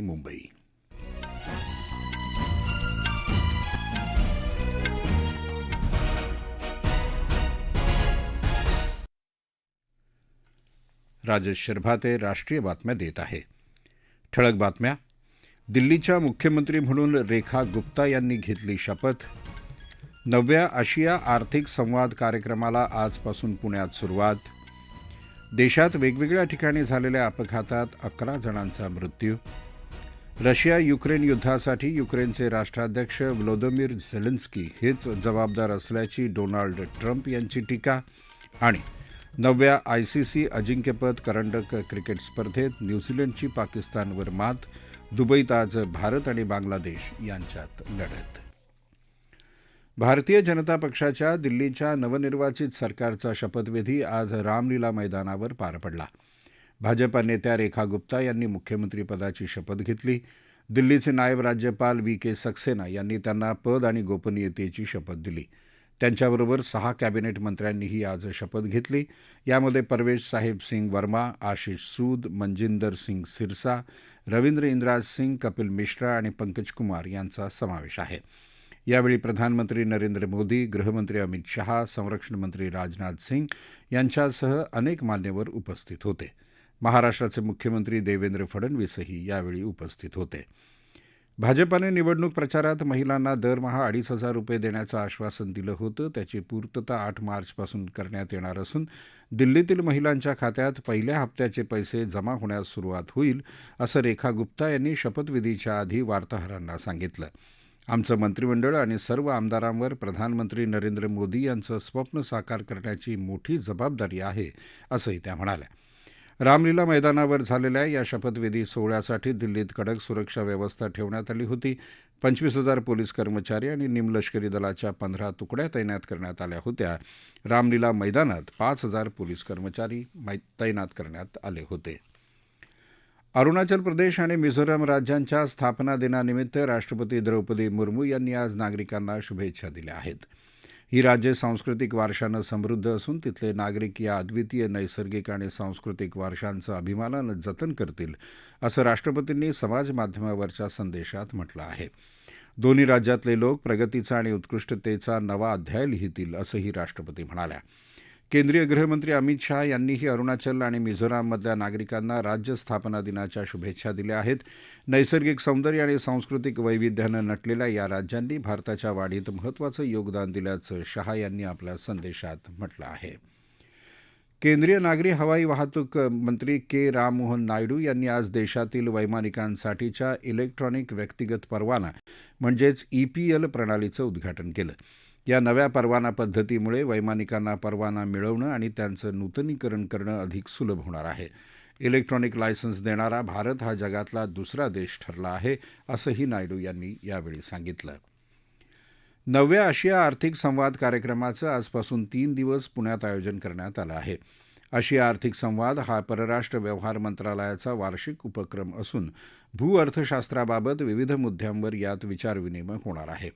मुंबई राजेश शर्भाते राष्ट्रीय बातम्या देत आहे. ठळक बातम्या. दिल्लीच्या मुख्यमंत्री म्हणून रेखा गुप्ता यांनी घेतली शपथ. नवव्या आशिया आर्थिक संवाद कार्यक्रमाला आजपासून पुण्यात सुरुवात. देशात वेगवेगळ्या ठिकाणी झालेल्या अपघातात अकरा जणांचा मृत्यू. रशिया युक्रेन युद्धासाठी युक्रेनचे राष्ट्राध्यक्ष व्लोदोमीर झेलेन्स्की हेच जबाबदार असल्याची डोनाल्ड ट्रम्प यांची टीका आणि नवव्या आयसीसी अजिंक्यपद करंडक क्रिकेट स्पर्धेत न्यूझीलंडची पाकिस्तानवर मात दुबईत आज भारत आणि बांगलादेश यांच्यात लढत. भारतीय जनता पक्षाच्या दिल्लीच्या नवनिर्वाचित सरकारचा शपथविधी आज रामलीला मैदानावर पार पडला. भाजपा नेत्या रेखा गुप्ता यांनी मुख्यमंत्रीपदाची शपथ घेतली. दिल्लीचे नायब राज्यपाल व्ही के सक्सेना यांनी त्यांना पद आणि गोपनीयतेची शपथ दिली. त्यांच्याबरोबर सहा कॅबिनेट मंत्र्यांनीही आज शपथ घेतली. यामध्ये परवेश साहेब सिंग वर्मा आशिष सूद मनजिंदर सिंग सिरसा रवींद्र इंद्राज सिंग कपिल मिश्रा आणि पंकज कुमार यांचा समावेश आहे. यावेळी प्रधानमंत्री नरेंद्र मोदी गृहमंत्री अमित शहा संरक्षण मंत्री राजनाथ सिंग यांच्यासह अनेक मान्यवर उपस्थित होते. महाराष्ट्राचे मुख्यमंत्री देवेंद्र फडणवीसही यावेळी उपस्थित होते. भाजपाने निवडणूक प्रचारात महिलांना दरमहा अडीच हजार रुपये देण्याचं आश्वासन दिलं होतं. त्याची पूर्तता आठ मार्चपासून करण्यात येणार असून दिल्लीतील महिलांच्या खात्यात पहिल्या हप्त्याचे पैसे जमा होण्यास सुरुवात होईल असं रेखा गुप्ता यांनी शपथविधीच्या आधी वार्ताहरांना सांगितलं. आमचं मंत्रिमंडळ आणि सर्व आमदारांवर प्रधानमंत्री नरेंद्र मोदी यांचं स्वप्न साकार करण्याची मोठी जबाबदारी आहे असंही त्या म्हणाल्या. रामलीला मैदानावर झालेल्या या शपथविधी सोहळ्यासाठी दिल्लीत कडक सुरक्षा व्यवस्था ठेवण्यात आली होती. पंचवीस हजार पोलीस कर्मचारी आणि निमलष्करी दलाच्या पंधरा तुकड्या तैनात करण्यात आल्या होत्या. रामलीला मैदानात पाच हजार पोलीस कर्मचारी तैनात करण्यात आले होते. अरुणाचल प्रदेश आणि मिझोराम राज्यांच्या स्थापना दिनानिमित्त राष्ट्रपती द्रौपदी मुर्मू यांनी आज नागरिकांना शुभेच्छा दिल्या आहेत. ही राज्ये सांस्कृतिक वारशानं समृद्ध असून तिथले नागरिक या अद्वितीय नैसर्गिक आणि सांस्कृतिक वारशांचं अभिमानानं जतन करतील असं राष्ट्रपतींनी समाजमाध्यमावरच्या संदेशात म्हटलं आहे. दोन्ही राज्यातले लोक प्रगतीचा आणि उत्कृष्टतेचा नवा अध्याय लिहितील असंही राष्ट्रपती म्हणाल्या. केंद्रीय गृहमंत्री अमित शहा यांनीही अरुणाचल आणि मिझोराममधल्या नागरिकांना राज्य स्थापना दिनाच्या शुभेच्छा दिल्या आहेत. नैसर्गिक सौंदर्य आणि सांस्कृतिक वैविध्यानं नटलेल्या या राज्यांनी भारताच्या वाढीत महत्त्वाचं योगदान दिल्याचं शहा यांनी आपल्या संदेशात म्हटलं आहे. केंद्रीय नागरी हवाई वाहतूक मंत्री के राममोहन नायडू यांनी आज देशातील वैमानिकांसाठीच्या इलेक्ट्रॉनिक व्यक्तिगत परवाना म्हणजेच ईपीएल प्रणालीचं उद्घाटन केलं. या नव्या परवाना पद्धतीमुळे वैमानिकांना परवाना मिळवणं आणि त्यांचं नूतनीकरण करणं अधिक सुलभ होणार आहे. इलेक्ट्रॉनिक लायसन्स देणारा भारत हा जगातला दुसरा देश ठरला आहे असंही नायडू यांनी यावेळी सांगितलं. नवव्या आशिया आर्थिक संवाद कार्यक्रमाचं आजपासून तीन दिवस पुण्यात आयोजन करण्यात आलं आहे. आशिया आर्थिक संवाद हा परराष्ट्र व्यवहार मंत्रालयाचा वार्षिक उपक्रम असून भूअर्थशास्त्राबाबत विविध मुद्द्यांवर यात विचारविनिमय होणार आहे.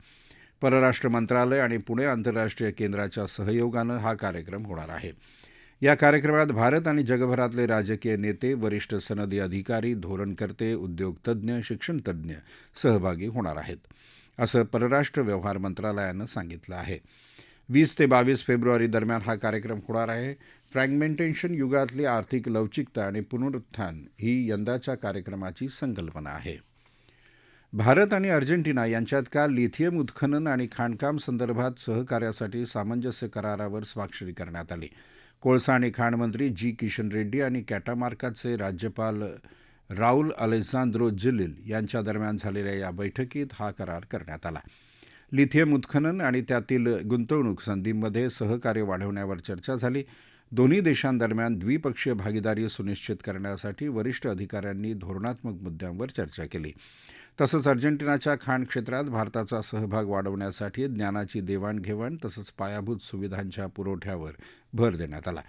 परराष्ट्र मंत्रालय आणि पुणे आंतरराष्ट्रीय केंद्राच्या सहयोगानं हा कार्यक्रम होणार आहे. या कार्यक्रमात भारत आणि जगभरातले राजकीय नेते वरिष्ठ सनदी अधिकारी धोरणकर्ते उद्योगतज्ञ शिक्षणतज्ञ सहभागी होणार आहेत असं परराष्ट्र व्यवहार मंत्रालयानं सांगितलं आहे. वीस ते बावीस फेब्रुवारी दरम्यान हा कार्यक्रम होणार आहे. फ्रॅगमेंटेशन युगातली आर्थिक लवचिकता आणि पुनरुत्थान ही यंदाच्या कार्यक्रमाची संकल्पना आहे. भारत आणि अर्जेंटिना यांच्यात काल लिथियम उत्खनन आणि खाणकाम संदर्भात सहकार्यासाठी सामंजस्य करारावर स्वाक्षरी करण्यात आली. कोळसा आणि खाणमंत्री जी. किशन रेड्डी आणि कॅटामार्काचे राज्यपाल राऊल अलेक्झांद्रो जिलिल यांच्या दरम्यान झालेल्या या बैठकीत हा करार करण्यात आला. लिथियम उत्खनन आणि त्यातील गुंतवणूक संधींमध्ये सहकार्य वाढवण्यावर चर्चा झाली. दोन्ही देशांदरम्यान द्विपक्षीय भागीदारी सुनिश्चित करण्यासाठी वरिष्ठ अधिकाऱ्यांनी धोरणात्मक मुद्द्यांवर चर्चा केली. तसंच अर्जेंटिनाच्या खाण क्षेत्रात भारताचा सहभाग वाढवण्यासाठी ज्ञानाची देवाणघेवाण तसंच पायाभूत सुविधांच्या पुरवठ्यावर भर देण्यात आला.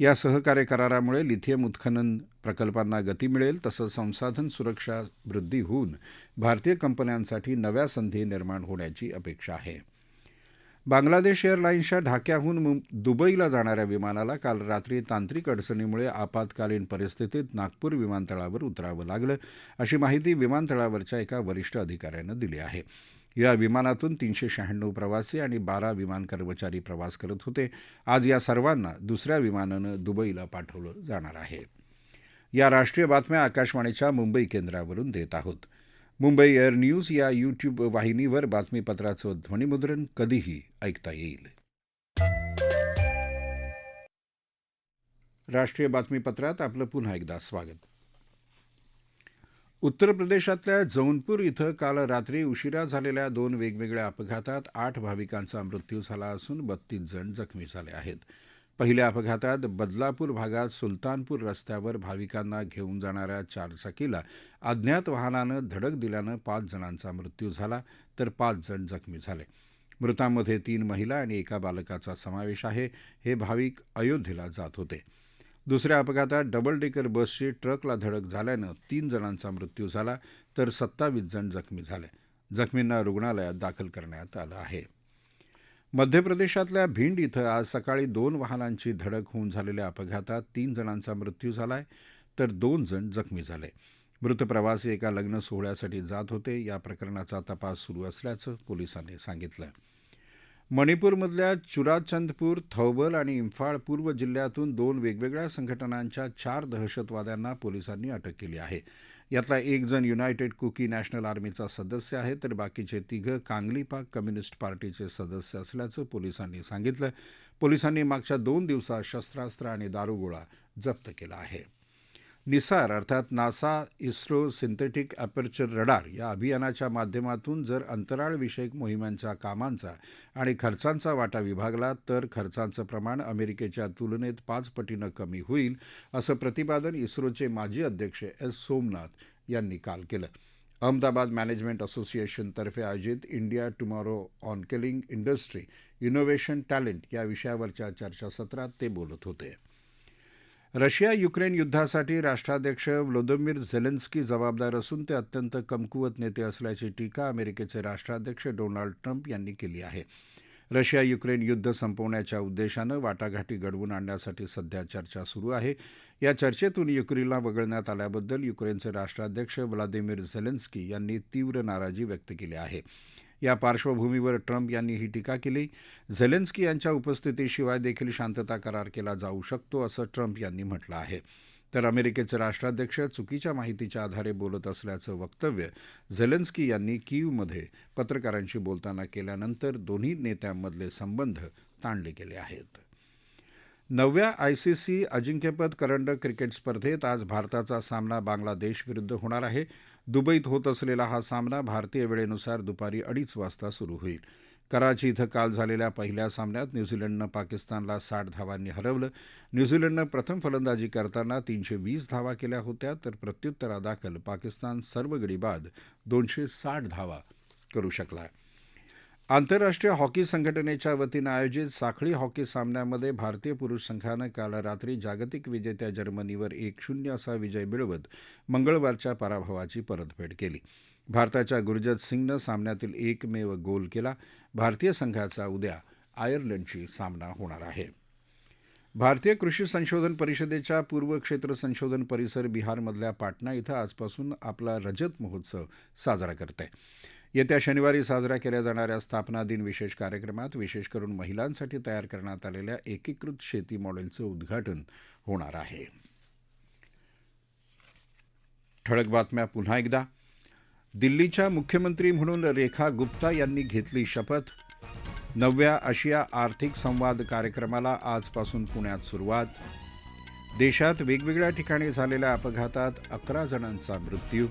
या सहकार्य करारामुळे लिथियम उत्खनन प्रकल्पांना गती मिळेल तसंच संसाधन सुरक्षा वृद्धी होऊन भारतीय कंपन्यांसाठी नव्या संधी निर्माण होण्याची अपेक्षा आहे. बांगलादेश एअरलाईन्सच्या ढाक्याहून मुं दुबईला जाणाऱ्या विमानाला काल रात्री तांत्रिक अडचणीमुळे आपत्कालीन परिस्थितीत नागपूर विमानतळावर उतरावं लागलं अशी माहिती विमानतळावरच्या एका वरिष्ठ अधिकाऱ्यानं दिली आहे. या विमानातून तीनशे शहाण्णव प्रवासी आणि बारा विमान कर्मचारी प्रवास करत होते. आज या सर्वांना दुसऱ्या विमानानं दुबईला पाठवलं जाणार आहे. या राष्ट्रीय बातम्या आकाशवाणीच्या मुंबई केंद्रावरून देत आहोत. मुंबई एअर न्यूज या यूट्यूब वाहिनीवर बातमीपत्राचं ध्वनिमुद्रण कधीही ऐकता येईल. राष्ट्रीय बातमीपत्रात आपलं पुन्हा एकदा स्वागत. उत्तर प्रदेशातल्या जौनपूर इथं काल रात्री उशिरा झालेल्या दोन वेगवेगळ्या अपघातात आठ भाविकांचा मृत्यू झाला असून बत्तीस जण जखमी झाले आहेत. पहिल्या अपघातात बदलापूर भागात सुलतानपूर रस्त्यावर भाविकांना घेऊन जाणाऱ्या चारचाकीला अज्ञात वाहनानं धडक दिल्यानं पाच जणांचा मृत्यू झाला तर पाच जण जखमी झाले. मृतांमध्ये तीन महिला आणि एका बालकाचा समावेश आहे हे भाविक अयोध्येला जात होते. दुसऱ्या अपघातात डबल डेकर बसची ट्रकला धडक झाल्यानं तीन जणांचा मृत्यू झाला तर सत्तावीस जण जखमी झाले. जखमींना रुग्णालयात दाखल करण्यात आलं आहे. मध्य प्रदेशातल्या भिंड इथं आज सकाळी दोन वाहनांची धडक होऊन झालेल्या अपघातात तीन जणांचा मृत्यू झाला आहे तर दोन जण जखमी झाले. मृत प्रवासी एका लग्न सोहळ्यासाठी जात होते. या प्रकरणाचा तपास सुरू असल्याचं पोलिसांनी सांगितलं. मणिपूरमधल्या चुराचंदपूर थौबल आणि इम्फाळ पूर्व जिल्ह्यातून दोन वेगवेगळ्या संघटनांच्या चार दहशतवाद्यांना पोलिसांनी अटक केली आहे. यातला एक जण युनायटेड कुकी नॅशनल आर्मीचा सदस्य आहे तर बाकीचे तिघं कांगलीपाक कम्युनिस्ट पार्टीचे सदस्य असल्याचं पोलिसांनी सांगितलं. पोलिसांनी मागच्या दोन दिवसात शस्त्रास्त्र आणि दारुगोळा जप्त केला आहे. निसार अर्थात NASA ISRO synthetic aperture radar या अभियानाच्या माध्यमातून जर अंतराळविषयक मोहिमांच्या कामांचा आणि खर्चांचा वाटा विभागला तर खर्चांचं प्रमाण अमेरिकेच्या तुलनेत पाच पटीनं कमी होईल असं प्रतिपादन इस्रोचे माजी अध्यक्ष एस. सोमनाथ यांनी काल केलं. अहमदाबाद मॅनेजमेंट असोसिएशनतर्फे आयोजित India tomorrow on killing industry innovation talent या विषयावरच्या चर्चासत्रात ते बोलत होते. रशिया युक्रेन युद्धासाठी राष्ट्राध्यक्ष व्लोदोमिर झेलेन्स्की जबाबदार असून ते अत्यंत कमकुवत नेते असल्याची टीका अमेरिकेचे राष्ट्राध्यक्ष डोनाल्ड ट्रम्प यांनी केली आहे. रशिया युक्रेन युद्ध संपवण्याच्या उद्देशानं वाटाघाटी घडवून आणण्यासाठी सध्या चर्चा सुरू आहे. या चर्चेतून युक्रेनला वगळण्यात आल्याबद्दल युक्रेनचे राष्ट्राध्यक्ष व्लादिमीर झेलेन्स्की यांनी तीव्र नाराजी व्यक्त केली आहे. या पार्श्वभूमीवर ट्रम्प यांनी ही टीका केली. झेलेन्स्की यांच्या उपस्थितीशिवाय देखील शांतता करार केला जाऊ शकतो असं ट्रम्प यांनी म्हटलं आहे. तर अमेरिकेचे राष्ट्राध्यक्ष चुकीच्या माहितीच्या आधारे बोलत असल्याचं वक्तव्य झेलेन्स्की यांनी कीवमध्ये पत्रकारांशी बोलताना केल्यानंतर दोन्ही नेत्यांमधले संबंध ताणले गेले आहेत. नवव्या आयसीसी अजिंक्यपद करंडक क्रिकेट स्पर्धेत आज भारताचा सामना बांगलादेशविरुद्ध होणार आहे. दुबईत होत असलेला हा सामना भारतीय वेळेनुसार दुपारी अडीच वाजता सुरू होईल. कराची इथं काल झालेल्या पहिल्या सामन्यात न्यूझीलंडनं पाकिस्तानला साठ धावांनी हरवलं. न्यूझीलंडनं प्रथम फलंदाजी करताना तीनशे वीस धावा केल्या होत्या तर प्रत्युत्तरादाखल पाकिस्तान सर्व गडी बाद दोनशे साठ धावा करू शकला. आंतरराष्ट्रीय हॉकी संघटनेच्या वतीनं आयोजित साखळी हॉकी सामन्यामध्ये भारतीय पुरुष संघानं काल रात्री जागतिक विजेत्या जर्मनीवर एक शून्य असा विजय मिळवत मंगळवारच्या पराभवाची परतफेड केली. भारताच्या गुरजत सिंगनं सामन्यातील एकमेव गोल केला. भारतीय संघाचा उद्या आयर्लंडशी सामना होणार आहे. भारतीय कृषी संशोधन परिषदेच्या पूर्व क्षेत्र संशोधन परिसर बिहारमधल्या पाटणा इथं आजपासून आपला रजत महोत्सव साजरा करत आहे येत्या शनिवारी साजरा केल्या जाणाऱ्या स्थापना दिन विशेष कार्यक्रमात विशेष करून महिलांसाठी तयार करण्यात आलेल्या एकीकृत शेती मॉडेलचं उद्घाटन होणार आहे. ठळक बातम्या पुन्हा एकदा. दिल्लीच्या मुख्यमंत्री म्हणून रेखा गुप्ता यांनी घेतली शपथ. नवव्या आशिया आर्थिक संवाद कार्यक्रमाला आजपासून पुण्यात सुरुवात. देशात वेगवेगळ्या ठिकाणी झालेल्या अपघातात अकरा जणांचा मृत्यू.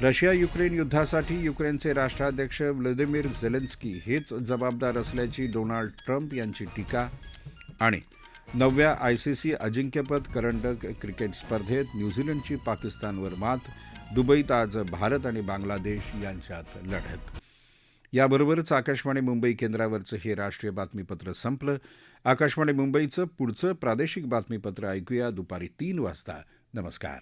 रशिया युक्रेन युद्धासाठी युक्रेनचे राष्ट्राध्यक्ष व्लादिमीर झेलेन्स्की हेच जबाबदार असल्याची डोनाल्ड ट्रम्प यांची टीका आणि नवव्या आयसीसी अजिंक्यपद करंडक क्रिकेट स्पर्धेत न्यूझीलंडची पाकिस्तानवर मात दुबईत आज भारत आणि बांगलादेश यांच्यात लढत. याबरोबरच आकाशवाणी मुंबई केंद्रावरचं हे राष्ट्रीय बातमीपत्र संपलं. आकाशवाणी मुंबईचं पुढचं प्रादेशिक बातमीपत्र ऐकूया दुपारी तीन वाजता. नमस्कार.